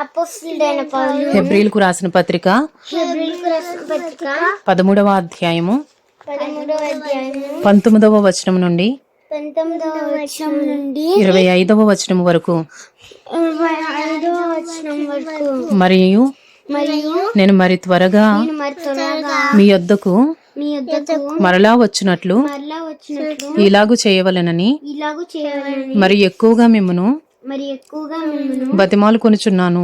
అపోస్తులైన పౌలు. హెబ్రిల్కు రాసిన పత్రిక. హెబ్రిల్కు రాసిన పత్రిక. పదమూడవ అధ్యాయము. పంతొమ్మిదవ వచనం నుండి. పంతొమ్మిదవ వచనం నుండి. ఇరవై ఐదవ వచనం వరకు. మరియు మరియు నేను మరి త్వరగా నేను మరి త్వరగా మీ యొద్దకు మీ యొద్దకు మరలా వచ్చినట్లు మరలా వచ్చినట్లు ఇలాగు చేయవలెనని మరి ఎక్కువగా మిమ్మను మరి ఎక్కువగా మిమ్మల్ని బతిమాలు కొనుచున్నాను.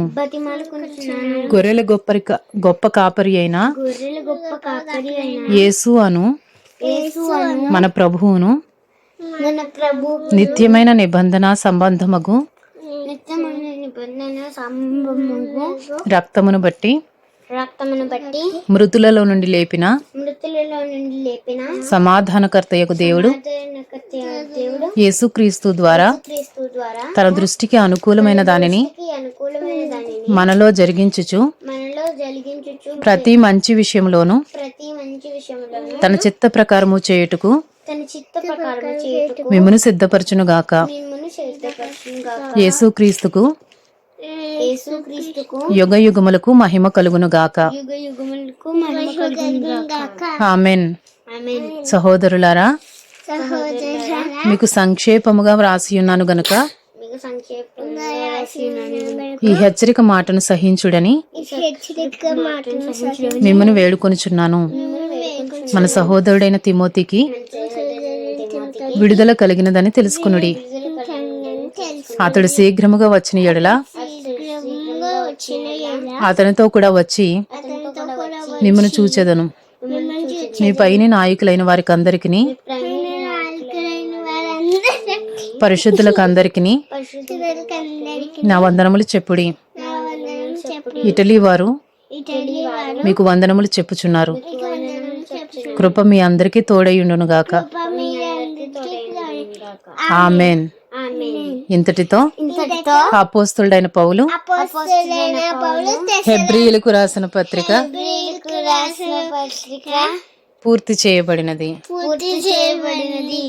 గొర్రెల గొప్పరి గొప్ప కాపరి అయిన గొర్రెల గొప్ప కాకరి అయిన యేసు అను యేసు అను మన ప్రభువును మన ప్రభు నిత్యమైన నిబంధన సంబంధమగు నిత్యమైన నిబంధన సంభవము రక్తమును బట్టి రక్తమును బట్టి మృతులలో నుండి లేపిన మృతులలో నుండి లేపిన సమాధానకర్తయకు దేవుడు యేసుక్రీస్తు ద్వారా క్రీస్తు ద్వారా తన దృష్టికి అనుకూలమైన దానిని మనలో జరిగించుచు ప్రతి మంచి విషయంలోనూ తన చిత్త ప్రకారము చేయుటకు మిమ్మను సిద్ధపరచునుగాక. యేసుక్రీస్తుకు యుగ యుగములకు మహిమ కలుగునుగాక. ఆమెన్. సహోదరులారా మీకు సంక్షేపముగా వ్రాసి ఉన్నాను గనుక ఈ హెచ్చరిక మాటను సహించుడని మిమ్మను వేడుకొనుచున్నాను. మన సహోదరుడైన తిమోతికి విడుదల కలిగినదని తెలుసుకునుడి. అతడు శీఘ్రముగా వచ్చిన ఎడల అతనితో కూడా వచ్చి మిమ్మను చూచెదను. మీ పైన నాయకులైన వారికి అందరికి పరిశుద్ధులకు అందరికి నా వందనములు చెప్పుడి. ఇటలీ వారు మీకు వందనములు చెప్పుచున్నారు. కృప మీ అందరికీ తోడైయుండును గాక. మీ అందరికీ తోడైనగాక. ఆమెన్. ఇంతటితో అపోస్తుడైన పౌలు హెబ్రియులకు రాసిన పత్రిక తెస్సలోనికీయులకు రాసిన పత్రిక పూర్తి చేయబడినది. పూర్తి చేయబడినది.